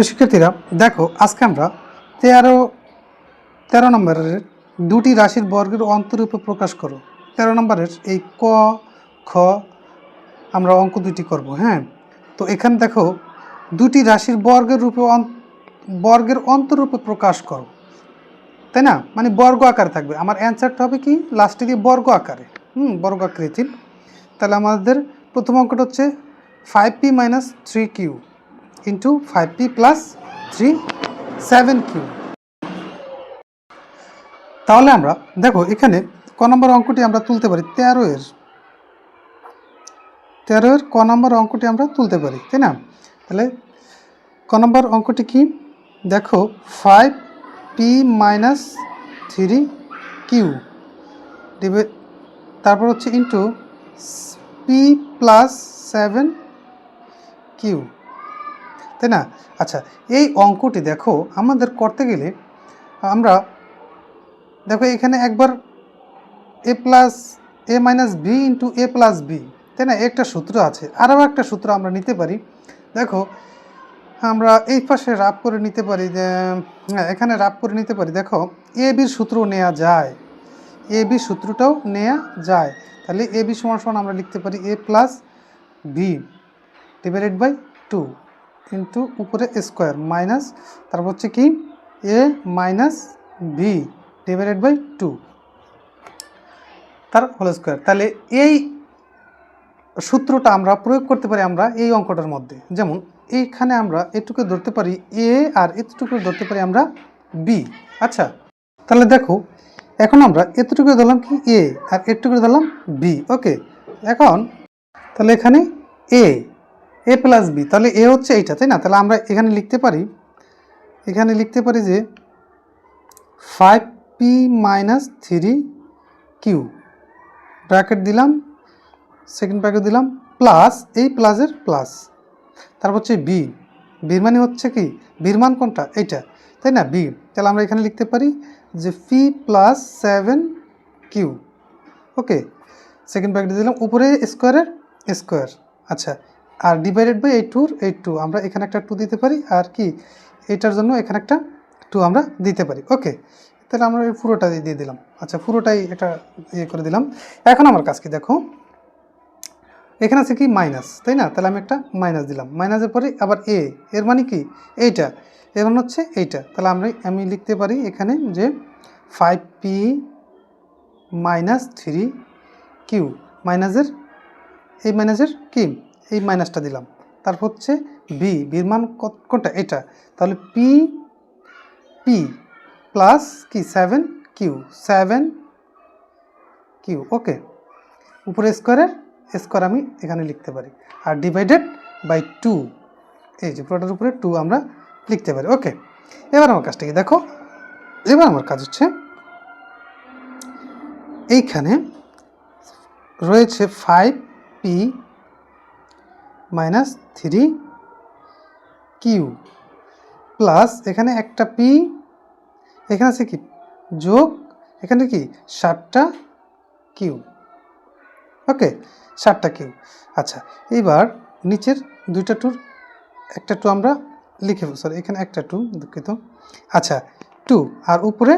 শিক্ষার্থীরা দেখো, আজকে আমরা তেরো তেরো নম্বরের দুটি রাশির বর্গের অন্তরূপে প্রকাশ করো তেরো নম্বরের এই ক, খ, আমরা অঙ্ক দুটি করব হ্যাঁ? তো এখানে দেখো, দুটি রাশির বর্গের রূপে বর্গের অন্তরূপে প্রকাশ করো তাই না? মানে বর্গ আকারে থাকবে। আমার অ্যান্সারটা হবে কি? লাস্টে দিয়ে বর্গ আকারে। হুম, বর্গ আকৃতির। তাহলে আমাদের প্রথম অঙ্কটা হচ্ছে five P minus three Q into five P plus three seven Q তাহলে আমরা, দেখো, এখানে ক নম্বর অঙ্কটি আমরা তুলতে পারি তেরো এর। তেরো এর ক নম্বর অঙ্কটি আমরা তুলতে পারি, তাই না? তাহলে ক নম্বর অঙ্কটি কি? দেখো five P minus three Q তারপর হচ্ছে into P plus seven Q তাই না? আচ্ছা এই অঙ্কটি দেখো, আমাদের করতে গেলে আমরা, দেখো এখানে একবার A plus A minus B into A plus B তাই না? একটা সূত্র আছে। আরও একটা সূত্র আমরা নিতে পারি। দেখো, আমরা এই পাশে রাপ করে নিতে পারি হ্যাঁ এখানে রাপ করে নিতে পারি। দেখো এ বির সূত্র নেওয়া যায়। এ বি সূত্রটাও নেওয়া যায়। তাহলে এ বি সমান সমান আমরা লিখতে পারি A plus B divided by two into উপরে স্কোয়ার, মাইনাস, তারপর হচ্ছে কি? A minus B divided by two, তার হোল স্কোয়ার। তাহলে এই সূত্রটা আমরা প্রয়োগ করতে পারি আমরা এই অঙ্কটার মধ্যে। যেমন এইখানে আমরা এটুকু ধরতে পারি এ আর এতটুকু ধরতে পারি আমরা বি। আচ্ছা তাহলে দেখো, এখন আমরা এতটুকু ধরলাম কি? এ, আর এটুকু ধরলাম বি। ওকে, এখন তাহলে এখানে এ এ প্লাস বি তাহলে এ হচ্ছে এইটা, তাই না? তাহলে আমরা এখানে লিখতে পারি, এখানে লিখতে পারি যে five P minus three Q bracket দিলাম সেকেন্ড ব্র্যাকেট দিলাম প্লাস এই প্লাসের প্লাস তারপর হচ্ছে বি বির মানে হচ্ছে কি? বির মান কোনটা? এইটা, তাই না? বি তাহলে আমরা এখানে লিখতে পারি যে P plus seven Q okay second bracket দিলাম, উপরে স্কোয়ারের স্কোয়ার আচ্ছা আর ডিভাইডেড বাই এই টুর এই টু আমরা এখানে একটা টু দিতে পারি, আর কি? এটার জন্য এখানে একটা টু আমরা দিতে পারি। ওকে তাহলে আমরা এই পুরোটা দিয়ে দিলাম। আচ্ছা পুরোটাই এটা ইয়ে করে দিলাম। এখন আমার কাজ কি দেখো? এখানে আছে কি? মাইনাস তাই না? তাহলে আমি একটা মাইনাস দিলাম। মাইনাসের পরে আবার এ এর মানে কি? এইটা। এর মানে হচ্ছে এইটা। তাহলে আমরা, আমি লিখতে পারি এখানে যে five P minus three Q মাইনাসের এই মাইনাসের কি? এই মাইনাসটা দিলাম। তারপর হচ্ছে বি বির মান কোনটা? এটা। তাহলে পি পি প্লাস কি? Seven Q seven Q okay উপরে স্কোয়ারের স্কোয়ার আমি এখানে লিখতে পারি। আর ডিভাইডেড বাই টু এই যে পুরোটার উপরে টু আমরা লিখতে পারি ওকে এবার আমার কাজটা কি? দেখো, এবার আমার কাজ হচ্ছে এইখানে রয়েছে five P minus three Q plus এখানে একটা পি, এখানে আছে কি? যোগ এখানে কি? ষাটটা কিউ। ওকে, ষাটটা কিউ। আচ্ছা এবার নিচের দুইটা টুর, একটা টু আমরা লিখে সরি এখানে একটা টু, দুঃখিত। আচ্ছা টু আর উপরে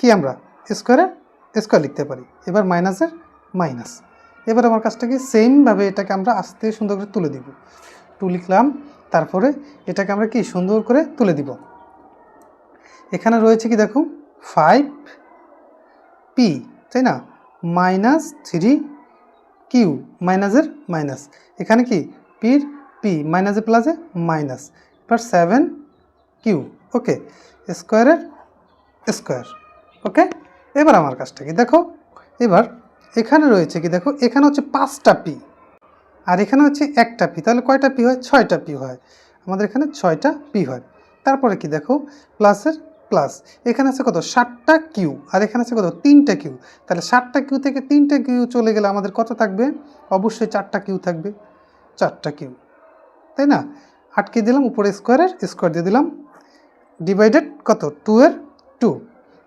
কি আমরা? স্কোয়ারে, স্কোয়ার লিখতে পারি। এবার মাইনাসের মাইনাস। এবার আমার কাজটাকে সেমভাবে এটাকে আমরা আস্তে সুন্দর করে তুলে দিব। টু লিখলাম, তারপরে এটাকে আমরা কি সুন্দর করে তুলে দিব। এখানে রয়েছে কি দেখো ফাইভ পি তাই না? মাইনাস থ্রি কিউ মাইনাসের মাইনাস এখানে কি? পির পি মাইনাসে প্লাসে মাইনাস এবার সেভেন কিউ ওকে স্কোয়ারের স্কোয়ার ওকে এবার আমার কাজটা কি? দেখো, এবার এখানে রয়েছে কি? দেখো, এখানে হচ্ছে পাঁচটা পি আর এখানে হচ্ছে একটা পি। তাহলে কয়টা পি হয়? ছয়টা পি হয়। আমাদের এখানে ছয়টা পি হয়। তারপরে কি? দেখো, প্লাসের প্লাস। এখানে আছে কত? ষাটটা কিউ। আর এখানে আছে কত? তিনটা কিউ। তাহলে ষাটটা কিউ থেকে তিনটা কিউ চলে গেলে আমাদের কত থাকবে? অবশ্যই চারটা কিউ থাকবে। চারটা কিউ। তাই না? আটকে দিলাম, উপরে স্কোয়ারের স্কোয়ার দিয়ে দিলাম। ডিভাইডেড কত? টু এর টু।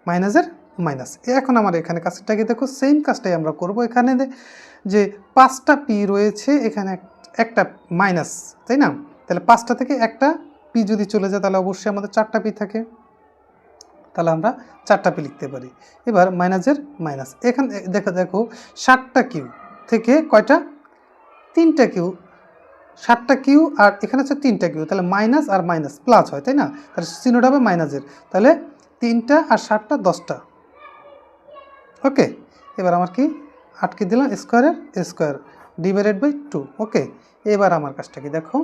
মাইনাসের মাইনাস। এখন আমার এখানে কাজটাকে দেখো সেম কাজটাই আমরা করব এখানে যে পাঁচটা পি রয়েছে, এখানে এক- একটা মাইনাস, তাই না? তাহলে পাঁচটা থেকে একটা পি যদি চলে যায়, তাহলে অবশ্যই আমাদের চারটা পি থাকে। তাহলে আমরা চারটা পি লিখতে পারি। এবার মাইনাসের মাইনাস। এখানে দেখো দেখো, ষাটটা কিউ থেকে কয়টা? তিনটা কিউ সাতটা কিউ আর এখানে হচ্ছে তিনটা কিউ তাহলে মাইনাস আর মাইনাস প্লাস হয়, তাই না? তাহলে চিহ্নটা হবে মাইনাসের। তাহলে তিনটা আর সাতটা দশটা। ওকে, এবার আমার কি? আটকে দিলাম স্কোয়ারের, square divided by two, okay, এবার আমার কাজটা কি দেখো?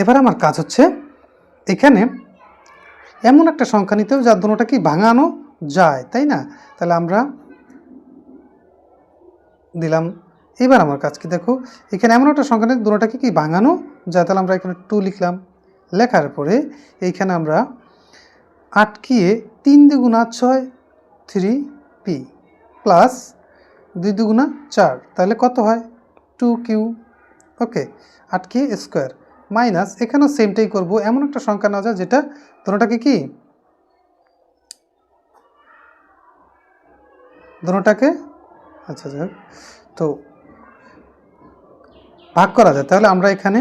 এবার আমার কাজ হচ্ছে এখানে এমন একটা সংখ্যা নিতে হবে যার দুটোটা কি ভাঙানো যায়, তাই না? তাহলে আমরা দিলাম, এবার আমার কাজ কি দেখো? এখানে এমন একটা সংখ্যা নিয়ে দুটোটাকে কি ভাঙানো যায়, তাহলে আমরা এখানে টু লিখলাম। লেখার পরে এইখানে আমরা আটকিয়ে তিন দুগুণা ছয় থ্রি পি প্লাস দুই দুগুণা চার, তাহলে কত হয়? টু কিউ ওকে আটকিয়ে স্কোয়ার মাইনাস এখানেও সেমটাই করব। এমন একটা সংখ্যা নেওয়া যায় যেটা দুটোটাকে কি? দুটোটাকে আচ্ছা যাক তো ভাগ করা যায়। তাহলে আমরা এখানে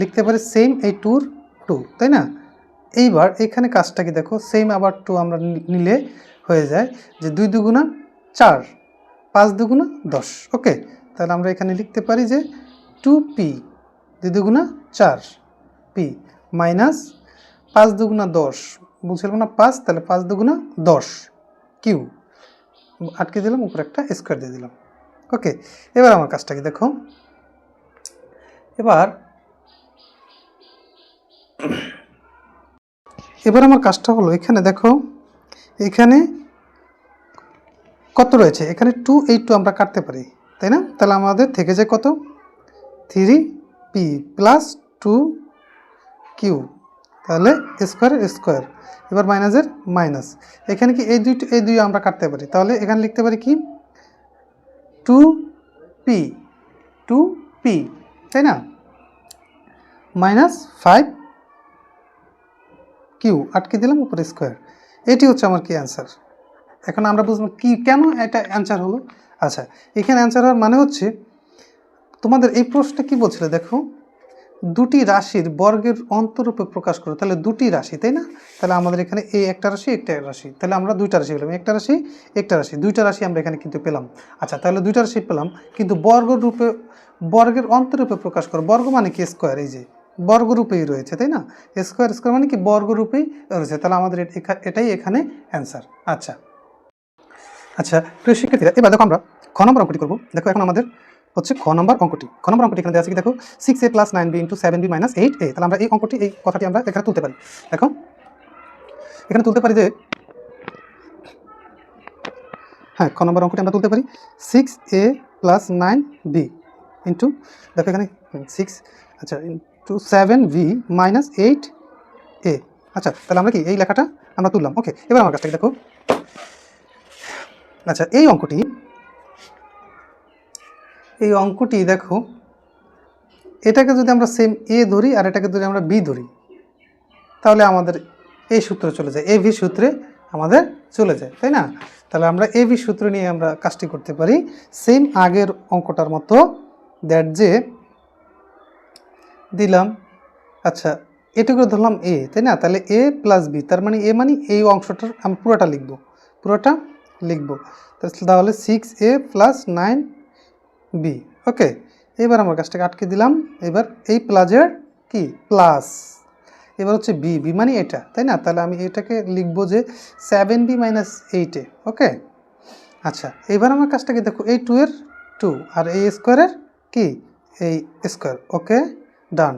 লিখতে পারি সেম এই টুর টু তাই না? এইবার এখানে কাজটা কি দেখো সেম আবার টু আমরা নিলে হয়ে যায় যে দুই দুগুণা চার, পাঁচ দুগুণা দশ। ওকে তাহলে আমরা এখানে লিখতে পারি যে টু পি দুই দুগুণা চার পি মাইনাস পাঁচ দুগুণা দশ। বলছিলাম না পাঁচ, তাহলে পাঁচ দুগুণা দশ কিউ আটকে দিলাম, উপরে একটা স্কোয়ার দিয়ে দিলাম। ওকে এবার আমার কাজটা কি দেখো। এবার এবার আমার কাজটা হলো, এখানে দেখো, এখানে কত রয়েছে? এখানে টু এইট টু আমরা কাটতে পারি, তাই না? তাহলে আমাদের থেকে যায় কত? Three P plus two Q তাহলে স্কোয়ার স্কোয়ার এবার মাইনাসের মাইনাস এখানে কি এই দুই এই দুই আমরা কাটতে পারি? তাহলে এখানে লিখতে পারি কি? টু পি টু পি তাই না? মাইনাস ফাইভ কিউ আটকে দিলাম উপরে স্কোয়ার। এটি হচ্ছে আমার কি অ্যান্সার? এখন আমরা বুঝব কি, কেন এটা অ্যান্সার হলো? আচ্ছা এখানে অ্যান্সার হওয়ার মানে হচ্ছে, তোমাদের এই প্রশ্নটা কি বলছিল দেখো? দুটি রাশির বর্গের অন্তরূপে প্রকাশ করো, তাহলে দুটি রাশি, তাই না? তাহলে আমাদের এখানে এই একটা রাশি একটা রাশি। তাহলে আমরা দুইটা রাশি পেলাম, একটা রাশি একটা রাশি। দুইটা রাশি আমরা এখানে কিন্তু পেলাম। আচ্ছা তাহলে দুইটা রাশি পেলাম, কিন্তু বর্গ রূপে বর্গের অন্তরূপে প্রকাশ করো। বর্গ মানে কি? স্কোয়ার, এই যে। বর্গরূপেই রয়েছে, তাই না? স্কোয়ার স্কোয়ার মানে কি? বর্গরূপেই রয়েছে। তাহলে আমাদের এটাই এখানে অ্যান্সার আচ্ছা। আচ্ছা প্রিয় শিক্ষার্থীরা, এবার দেখো আমরা খ নম্বর অঙ্কটি করব। দেখো এখন আমাদের হচ্ছে খ নম্বর অঙ্কটি। খ নম্বর অঙ্কটি এখানে দেওয়া কি? দেখো six A plus nine B into seven B minus eight A তাহলে আমরা এই অঙ্কটি, এই কথাটি আমরা এখানে তুলতে পারি। দেখো, এখানে তুলতে পারি যে হ্যাঁ খ নম্বর অঙ্কটি আমরা তুলতে পারি। Six A plus nine B into দেখো এখানে সিক্স আচ্ছা into seven B minus eight A আচ্ছা তাহলে আমরা কি এই লেখাটা আমরা তুললাম? ওকে এবার আমার কাছ থেকে দেখো। আচ্ছা এই অঙ্কটি এই অঙ্কটি দেখো, এটাকে যদি আমরা সেম এ ধরি আর এটাকে যদি আমরা বি ধরি, তাহলে আমাদের এই সূত্রে চলে যায়। এ ভি সূত্রে আমাদের চলে যায়, তাই না? তাহলে আমরা এ ভি সূত্র নিয়ে আমরা কাজটি করতে পারি। সেম আগের অঙ্কটার মতো দ্যাট যে দিলাম। আচ্ছা এটুকু ধরলাম এ তাই না? তাহলে এ প্লাস বি তার মানে এ মানে এই অংশটার আমি পুরোটা লিখব। পুরোটা লিখব। তাহলে six A plus nine B okay এবার আমার কাজটাকে আটকে দিলাম। এবার এই প্লাজের কি? প্লাস এবার হচ্ছে বি বি মানে এটা, তাই না? তাহলে আমি এটাকে লিখব যে সেভেন বি মাইনাস এইটে ওকে আচ্ছা এবার আমার কাজটাকে দেখো, এই টু এর টু আর এই স্কোয়ারের কি? এই স্কোয়ার ওকে ডান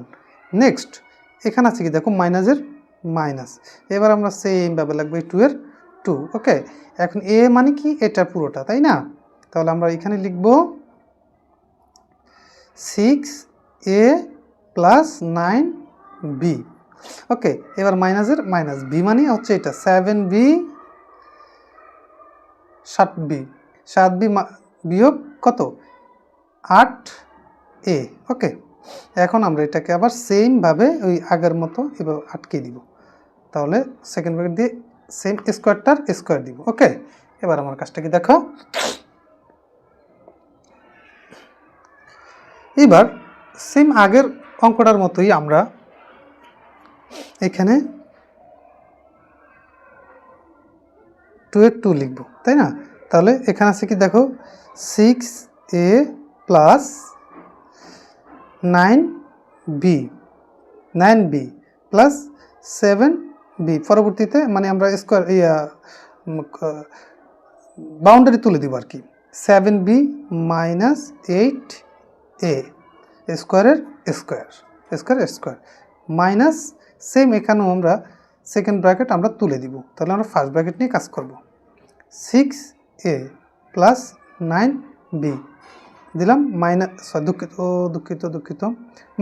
নেক্সট এখানে আছে কি? দেখো মাইনাসের মাইনাস এবার আমরা সেমভাবে লাগবো টু এর টু ওকে এখন এ মানে কি? এটা পুরোটা, তাই না? তাহলে আমরা এখানে লিখব six A plus nine B okay এবার মাইনাসের মাইনাস বি মানে হচ্ছে এটা সেভেন বি সাত বি সাত বি বিয়োগ কত? আট এ ওকে এখন আমরা এটাকে আবার সেমভাবে ওই আগের মতো এবার আটকে দিব। তাহলে সেকেন্ড ব্র্যাকেট দিয়ে সেম স্কোয়ারটার স্কোয়ার দিব ওকে এবার আমার কাজটা কি দেখো? এবার সেম আগের অঙ্কটার মতোই আমরা এখানে টু এর টু লিখব, তাই না? তাহলে এখানে আছে কি দেখো? Six A plus nine B nine B plus seven B. পরবর্তীতে মানে আমরা স্কোয়ার ইয়া বাউন্ডারি তুলে দিব আর কি seven B minus eight A স্কোয়ারের square square square minus same এখানেও আমরা সেকেন্ড ব্র্যাকেট আমরা তুলে দিব। তাহলে আমরা ফার্স্ট ব্র্যাকেট নিয়ে কাজ করব। Six A plus nine B দিলাম মাইনাস দুঃখিত দুঃখিত দুঃখিত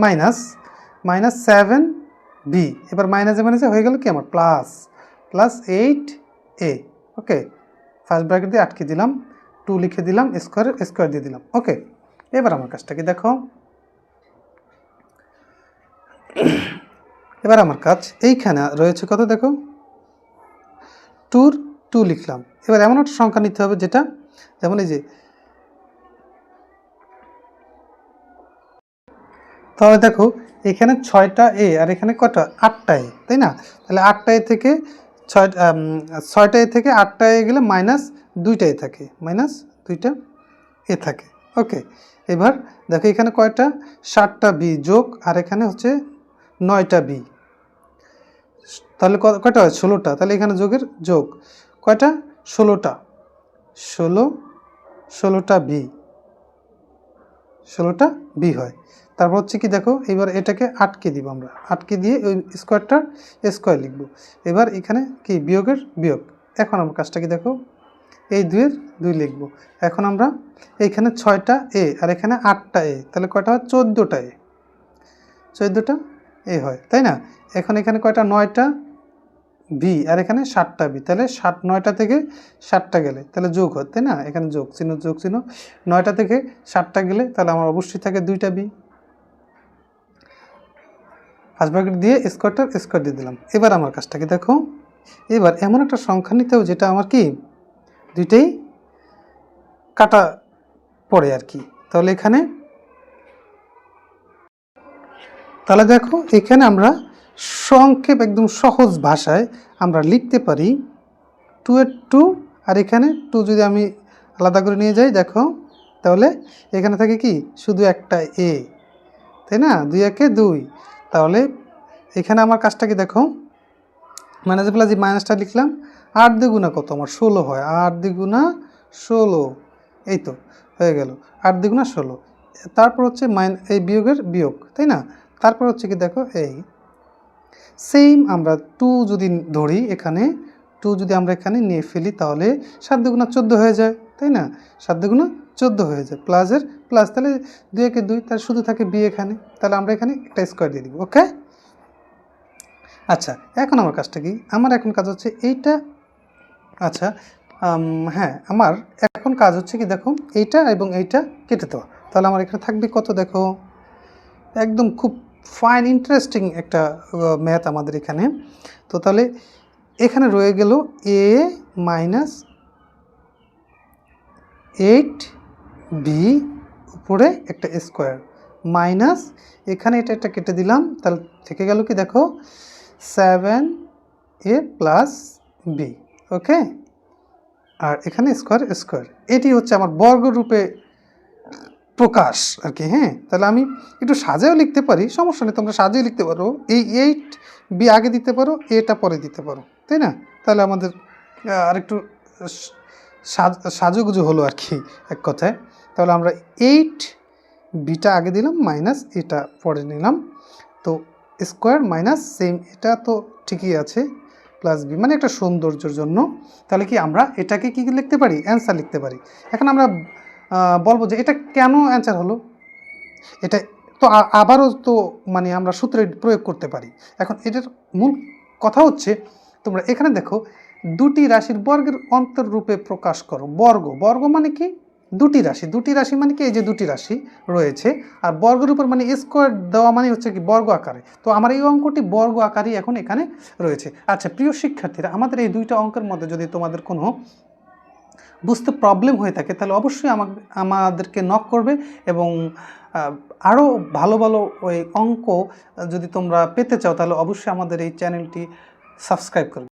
মাইনাস মাইনাস সেভেন বি এবার মাইনাসে মাইনাসে হয়ে গেল কি আমার? Plus plus eight A okay first bracket দিয়ে আটকে দিলাম টু লিখে দিলাম স্কোয়ার স্কোয়ার দিয়ে দিলাম ওকে এবার আমার কাজটা কি দেখো? এবার আমার কাজ, এইখানে রয়েছে কত দেখো? টুর টু লিখলাম। এবার এমন একটা সংখ্যা নিতে হবে যেটা, যেমন এই যে তাহলে দেখো, এখানে ছয়টা এ আর এখানে কটা আটটা এ তাই না? তাহলে আটটা এ থেকে ছয় ছয়টা এ থেকে আটটা এ গেলে মাইনাস দুইটা এ থাকে। মাইনাস দুইটা এ থাকে। ওকে এবার দেখো এখানে কয়টা? ষাটটা বি যোগ, আর এখানে হচ্ছে নয়টা বি তাহলে কয়টা? হয় ষোলোটা। তাহলে এখানে যোগের যোগ। কয়টা? ষোলোটা। ষোলো, ষোলোটা বি ষোলোটা বি হয়। তারপর হচ্ছে কি দেখো এবার এটাকে আটকে দিব আমরা। আটকে দিয়ে ওই স্কোয়ারটার স্কোয়ার লিখব। এবার এখানে কি, বিয়োগের বিয়োগ। এখন আমার কাজটা কি দেখো, এই দুইয়ের দুই লিখব। এখন আমরা এইখানে ছয়টা এ আর এখানে আটটা এ, তাহলে কয়টা হয়, চোদ্দোটা এ। চোদ্দোটা এ হয়, তাই না? এখন এখানে কয়টা, নয়টা বি আর এখানে ষাটটা বি তাহলে ষাট নয়টা থেকে ষাটটা গেলে, তাহলে যোগ হয়, তাই না? এখানে যোগ, চিহ্ন যোগ, চিহ্ন। নয়টা থেকে ষাটটা গেলে তাহলে আমার অবশ্যই থাকে দুইটা বি ফার্স্ট ব্র্যাকেট দিয়ে স্কোয়ারটার স্কোয়ার দিয়ে দিলাম। এবার আমার কাজটাকে দেখো? এবার এমন একটা সংখ্যা নিতে হবে যেটা আমার কি? দুইটাই কাটা পড়ে আর কি। তাহলে এখানে তাহলে দেখো, এখানে আমরা সংক্ষেপ একদম সহজ ভাষায় আমরা লিখতে পারি টু এর টু, আর এখানে টু যদি আমি আলাদা করে নিয়ে যাই, দেখো, তাহলে এখানে থাকে কি? শুধু একটা এ, তাই না? দুই একে দুই। তাহলে এখানে আমার কাজটা কি দেখো? মাইনাস প্লাস যে মাইনাসটা লিখলাম, আট দ্বিগুণা কত? আমার ষোলো হয়, আট দ্বিগুণা ষোলো, এই তো হয়ে গেল, আট দ্বিগুণা ষোলো। তারপর হচ্ছে মাইন এই বিয়োগের বিয়োগ, তাই না? তারপর হচ্ছে কি দেখো, এই সেম আমরা টু যদি ধরি এখানে টু যদি আমরা এখানে নিয়ে ফেলি তাহলে সাত দুগুণা চোদ্দ হয়ে যায়, তাই না? সাত দুগুণা চোদ্দ হয়ে যায়। প্লাসের প্লাস তাহলে দুই একে দুই, তাহলে শুধু থাকে বি এখানে। তাহলে আমরা এখানে একটা স্কোয়ার দিয়ে দিব ওকে আচ্ছা এখন আমার কাজটা কি? আমার এখন কাজ হচ্ছে এইটা আচ্ছা হ্যাঁ আমার এখন কাজ হচ্ছে কি দেখো, এইটা এবং এইটা কেটে দেওয়া। তাহলে আমার এখানে থাকবে কত দেখো? একদম খুব ফাইন ইন্টারেস্টিং একটা ম্যাথ আমাদের এখানে। তো তাহলে এখানে রয়ে গেল এ মাইনাস এইট বি উপরে একটা স্কোয়ার মাইনাস এখানে এটা একটা কেটে দিলাম, তাহলে থেকে গেল কি দেখো? Seven A plus B okay আর এখানে স্কোয়ার স্কোয়ার এটি হচ্ছে আমার বর্গরূপে প্রকাশ আর কি হ্যাঁ? তাহলে আমি একটু সাজাও লিখতে পারি, সমস্যা নেই, তোমরা সাজিয়ে লিখতে পারো, এই এইট বি আগে দিতে পারো, এটা পরে দিতে পারো, তাই না? তাহলে আমাদের আরেকটু সাজুগুজু হলো আর কি এক কথায়। তাহলে আমরা এইট বিটা আগে দিলাম মাইনাস এটা পরে নিলাম। তো স্কোয়ার মাইনাস সেম এটা তো ঠিকই আছে প্লাস বি মানে একটা সৌন্দর্যের জন্য। তাহলে কি আমরা এটাকে কি লিখতে পারি? অ্যান্সার লিখতে পারি। এখন আমরা বলব যে এটা কেন অ্যান্সার হলো? এটা তো আবারও তো মানে আমরা সূত্রে প্রয়োগ করতে পারি। এখন এটার মূল কথা হচ্ছে, তোমরা এখানে দেখো দুটি রাশির বর্গের অন্তররূপে প্রকাশ করো। বর্গ। বর্গ মানে কি? দুটি রাশি। দুটি রাশি মানে কি? এই যে দুটি রাশি রয়েছে। আর বর্গের উপর মানে স্কোয়ার দেওয়া মানে হচ্ছে কি বর্গ আকারে। তো আমার এই অঙ্কটি বর্গ আকারই এখন এখানে রয়েছে। আচ্ছা প্রিয় শিক্ষার্থীরা, আমাদের এই দুইটা অঙ্কের মধ্যে যদি তোমাদের কোনো বুঝতে প্রবলেম হয়ে থাকে, তাহলে অবশ্যই আমাদেরকে নক করবে এবং আরও ভালো ভালো ওই অঙ্ক যদি তোমরা পেতে চাও, তাহলে অবশ্যই আমাদের এই চ্যানেলটি সাবস্ক্রাইব করবে।